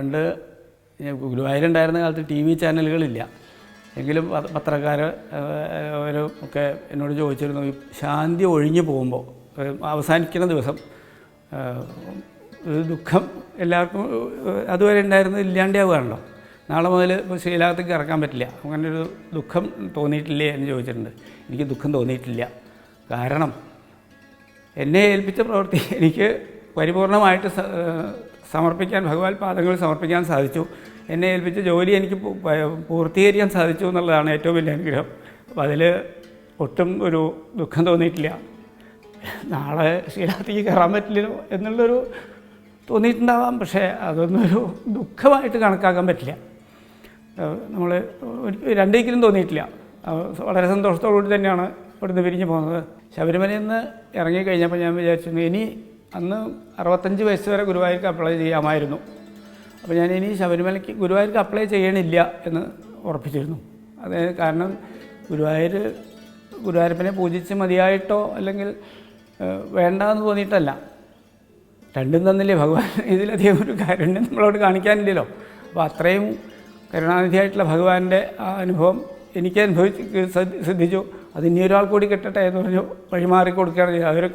പണ്ട് ഗുരുവായൂരുണ്ടായിരുന്ന കാലത്ത് T V ചാനലുകളില്ല. എങ്കിലും പത്രക്കാർ അവരും ഒക്കെ എന്നോട് ചോദിച്ചിരുന്നു ഈ ശാന്തി ഒഴിഞ്ഞു പോകുമ്പോൾ അവസാനിക്കുന്ന ദിവസം ഒരു ദുഃഖം എല്ലാവർക്കും അതുവരെ ഉണ്ടായിരുന്നത് ഇല്ലാണ്ടാവുകയാണല്ലോ. നാളെ മുതൽ ഇപ്പോൾ ശ്രീലാകത്തേക്ക് ഇറക്കാൻ പറ്റില്ല. അങ്ങനെ ഒരു ദുഃഖം തോന്നിയിട്ടില്ലേ എന്ന് ചോദിച്ചിട്ടുണ്ട്. എനിക്ക് ദുഃഖം തോന്നിയിട്ടില്ല. കാരണം എന്നെ ഏൽപ്പിച്ച പ്രവൃത്തി എനിക്ക് പരിപൂർണമായിട്ട് സമർപ്പിക്കാൻ ഭഗവാൻ പാദങ്ങൾ സമർപ്പിക്കാൻ സാധിച്ചു. എന്നെ ഏൽപ്പിച്ച ജോലി എനിക്ക് പൂർത്തീകരിക്കാൻ സാധിച്ചു എന്നുള്ളതാണ് ഏറ്റവും വലിയ അനുഗ്രഹം. അപ്പോൾ അതിൽ ഒട്ടും ഒരു ദുഃഖം തോന്നിയിട്ടില്ല. നാളെ ശീലാത്തേക്ക് കയറാൻ പറ്റില്ലല്ലോ എന്നുള്ളൊരു തോന്നിയിട്ടുണ്ടാവാം. പക്ഷേ അതൊന്നും ഒരു ദുഃഖമായിട്ട് കണക്കാക്കാൻ പറ്റില്ല. നമ്മൾ രണ്ടേക്കിലും തോന്നിയിട്ടില്ല. വളരെ സന്തോഷത്തോടു കൂടി തന്നെയാണ് ഇവിടുന്ന് പിരിഞ്ഞു പോകുന്നത്. ശബരിമലയിൽ നിന്ന് ഇറങ്ങിക്കഴിഞ്ഞപ്പോൾ ഞാൻ വിചാരിച്ചിരുന്നു ഇനി അന്ന് അറുപത്തഞ്ച് വയസ്സ് വരെ ഗുരുവായൂർക്ക് അപ്ലൈ ചെയ്യാമായിരുന്നു. അപ്പോൾ ഞാൻ ഇനി ശബരിമലയ്ക്ക് ഗുരുവായൂർക്ക് അപ്ലൈ ചെയ്യണില്ല എന്ന് ഉറപ്പിച്ചിരുന്നു. അത് കാരണം ഗുരുവായൂർ ഗുരുവായൂരപ്പനെ പൂജിച്ച് മതിയായിട്ടോ അല്ലെങ്കിൽ വേണ്ടെന്ന് തോന്നിയിട്ടല്ല. രണ്ടും തന്നില്ലേ ഭഗവാൻ ഇതിലധികം ഒരു കാരുണ്യം നമ്മളോട് കാണിക്കാനില്ലല്ലോ. അപ്പോൾ അത്രയും കരുണാനിധിയായിട്ടുള്ള ഭഗവാന്റെ ആ അനുഭവം എനിക്ക് അനുഭവിച്ച് ശ്രദ്ധ- ശ്രദ്ധിച്ചു അത് ഇനി ഒരാൾ കൂടി കിട്ടട്ടെ എന്ന് പറഞ്ഞു വഴിമാറി കൊടുക്കുകയാണ് ചെയ്തത്. അതൊരു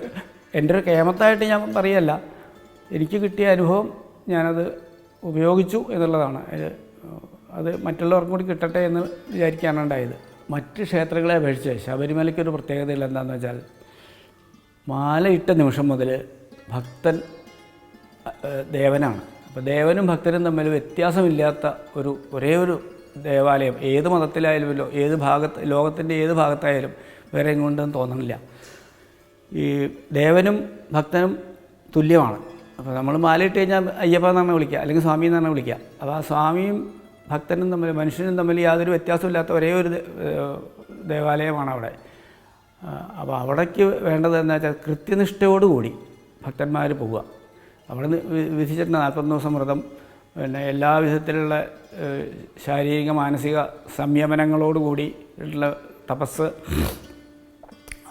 എന്റെ ഒരു കേമത്തായിട്ട് ഞാൻ പറയല്ല. എനിക്ക് കിട്ടിയ അനുഭവം ഞാനത് ഉപയോഗിച്ചു എന്നുള്ളതാണ്. അത് മറ്റുള്ളവർക്കും കൂടി കിട്ടട്ടെ എന്ന് വിചാരിക്കാണ് ഉണ്ടായത്. മറ്റ് ക്ഷേത്രങ്ങളെ അപേക്ഷിച്ച് ശബരിമലയ്ക്കൊരു പ്രത്യേകതയില്ല എന്താണെന്ന് വെച്ചാൽ മാലയിട്ട നിമിഷം മുതൽ ഭക്തൻ ദേവനാണ്. അപ്പോൾ ദേവനും ഭക്തനും തമ്മിൽ വ്യത്യാസമില്ലാത്ത ഒരു ഒരേ ഒരു ദേവാലയം ഏത് മതത്തിലായാലും ഏത് ഭാഗത്ത് ലോകത്തിന്റെ ഏത് ഭാഗത്തായാലും വേറെ എങ്ങോട്ടും തോന്നണില്ല. ഈ ദേവനും ഭക്തനും തുല്യമാണ്. അപ്പോൾ നമ്മൾ മാലയിട്ട് കഴിഞ്ഞാൽ അയ്യപ്പ എന്നാണ് വിളിക്കുക അല്ലെങ്കിൽ സ്വാമി എന്നാണ് വിളിക്കുക അപ്പോൾ ആ സ്വാമിയും ഭക്തനും തമ്മിൽ മനുഷ്യനും തമ്മിൽ യാതൊരു വ്യത്യാസമില്ലാത്ത ഒരേ ഒരു ദേവാലയമാണ് അവിടെ. അപ്പോൾ അവിടേക്ക് വേണ്ടത് എന്താ വെച്ചാൽ കൃത്യനിഷ്ഠയോടുകൂടി ഭക്തന്മാർ പോവുക. അവിടെ വിധിച്ചിട്ടുണ്ട് നാൽപ്പത്തൊന്ന് ദിവസം വ്രതം പിന്നെ എല്ലാ വിധത്തിലുള്ള ശാരീരിക മാനസിക സംയമനങ്ങളോടുകൂടി ഉള്ള തപസ്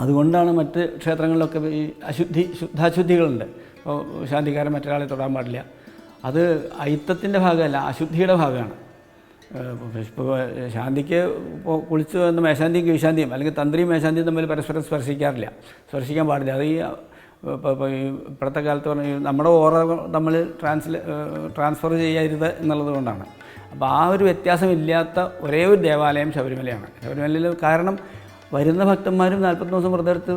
അതുകൊണ്ടാണ് മറ്റ് ക്ഷേത്രങ്ങളിലൊക്കെ ഈ അശുദ്ധി ശുദ്ധാശുദ്ധികളുണ്ട്. ഇപ്പോൾ ശാന്തിക്കാരൻ മറ്റൊരാളെ തൊടാൻ പാടില്ല. അത് അയിത്തത്തിന്റെ ഭാഗമല്ല അശുദ്ധിയുടെ ഭാഗമാണ്. ഇപ്പോൾ ശാന്തിക്ക് കുളിച്ച് വന്ന് മേശാന്തിയും കീഴ്ശാന്തിയും അല്ലെങ്കിൽ തന്ത്രിയും മേശാന്തിയും തമ്മിൽ പരസ്പരം സ്പർശിക്കാറില്ല. സ്പർശിക്കാൻ പാടില്ല. അത് ഈ ഇപ്പോഴത്തെ കാലത്ത് പറഞ്ഞ നമ്മുടെ ഓറ നമ്മൾ ട്രാൻസ്ല ട്രാൻസ്ഫർ ചെയ്യരുത് എന്നുള്ളത് കൊണ്ടാണ്. അപ്പോൾ ആ ഒരു വ്യത്യാസമില്ലാത്ത ഒരേ ഒരു ദേവാലയം ശബരിമലയാണ്. ശബരിമലയിൽ കാരണം വരുന്ന ഭക്തന്മാരും നാൽപ്പത്തി ദിവസം വ്രതമെടുത്ത്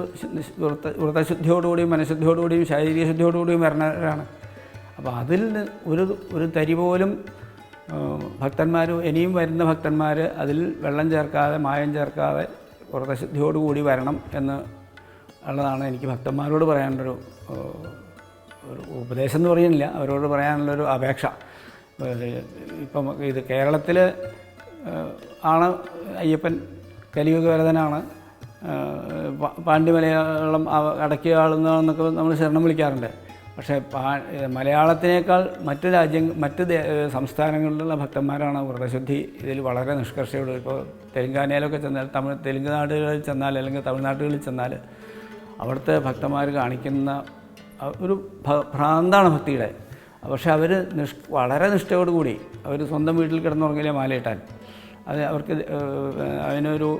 വ്രത വ്രതശുദ്ധിയോടുകൂടിയും മനഃശുദ്ധിയോടുകൂടിയും ശാരീരിക ശുദ്ധിയോടുകൂടിയും വരണവരാണ്. അപ്പോൾ അതിൽ ഒരു ഒരു തരി പോലും ഭക്തന്മാർ ഇനിയും വരുന്ന ഭക്തന്മാർ അതിൽ വെള്ളം ചേർക്കാതെ മായം ചേർക്കാതെ വ്രതശുദ്ധിയോടുകൂടി വരണം എന്ന് ഉള്ളതാണ് എനിക്ക് ഭക്തന്മാരോട് പറയാനുള്ളൊരു ഒരു ഉപദേശം എന്ന് പറയുന്നില്ല. അവരോട് പറയാനുള്ളൊരു അപേക്ഷ. ഇപ്പം ഇത് കേരളത്തിൽ ആണ് അയ്യപ്പൻ കലിയുഗവരതനാണ് പാണ്ഡ്യമലയാളം അടക്കി ആളുന്നതെന്നൊക്കെ നമ്മൾ ശരണം വിളിക്കാറുണ്ട്. പക്ഷേ പാ മലയാളത്തിനേക്കാൾ മറ്റ് രാജ്യം മറ്റ് സംസ്ഥാനങ്ങളിലുള്ള ഭക്തന്മാരാണ് വ്രതശുദ്ധി ഇതിൽ വളരെ നിഷ്കർഷയോട് ഇപ്പോൾ തെലുങ്കാനയിലൊക്കെ ചെന്നാൽ തമിഴ് തെലുങ്ക് നാടുകളിൽ ചെന്നാൽ അല്ലെങ്കിൽ തമിഴ്നാടുകളിൽ ചെന്നാൽ അവിടുത്തെ ഭക്തന്മാർ കാണിക്കുന്ന ഒരു ഭ്രാന്താണ് ഭക്തിയുടെ. പക്ഷെ അവർ നിഷ് വളരെ നിഷ്ഠയോടുകൂടി അവർ സ്വന്തം വീട്ടിൽ കിടന്നുറങ്ങിയില്ലേ മാലയിട്ടാൽ അത് അവർക്ക് അതിനൊരു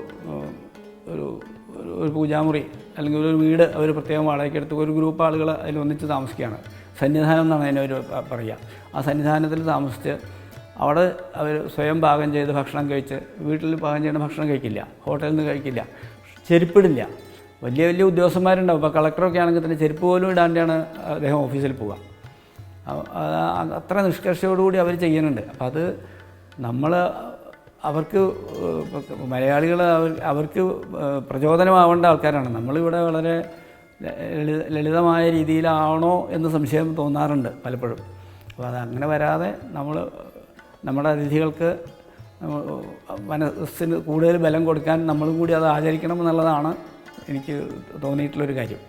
ഒരു ഒരു- പൂജാമുറി അല്ലെങ്കിൽ ഒരു വീട് അവർ പ്രത്യേകം വാടകയ്ക്കെടുത്ത് ഒരു ഗ്രൂപ്പ് ആളുകൾ അതിൽ ഒന്നിച്ച് താമസിക്കുകയാണ്. സന്നിധാനം എന്നാണ് അതിനൊരു പറയുക. ആ സന്നിധാനത്തിൽ താമസിച്ച് അവിടെ അവർ സ്വയം പാകം ചെയ്ത് ഭക്ഷണം കഴിച്ച് വീട്ടിൽ പാകം ചെയ്യുന്ന ഭക്ഷണം കഴിക്കില്ല ഹോട്ടലിൽ നിന്ന് കഴിക്കില്ല ചെരുപ്പിടില്ല. വലിയ വലിയ ഉദ്യോഗസ്ഥന്മാരുണ്ടാവും. ഇപ്പോൾ കളക്ടറൊക്കെ ആണെങ്കിൽ തന്നെ ചെരുപ്പ് പോലും ഇടാണ്ടാണ് അദ്ദേഹം ഓഫീസിൽ പോവുക. അത്ര നിഷ്കർഷയോടുകൂടി അവർ ചെയ്യുന്നുണ്ട്. അപ്പോൾ അത് നമ്മൾ അവർക്ക് മലയാളികൾ അവർ അവർക്ക് പ്രചോദനമാവേണ്ട ആൾക്കാരാണ്. നമ്മളിവിടെ വളരെ ലളിത ലളിതമായ രീതിയിലാണോ എന്ന് സംശയം തോന്നാറുണ്ട് പലപ്പോഴും. അപ്പോൾ അത് അങ്ങനെ വരാതെ നമ്മൾ നമ്മുടെ അതിഥികൾക്ക് മനസ്സിന് കൂടുതൽ ബലം കൊടുക്കാൻ നമ്മളും കൂടി അത് ആചരിക്കണം എന്നുള്ളതാണ് എനിക്ക് തോന്നിയിട്ടുള്ളൊരു കാര്യം.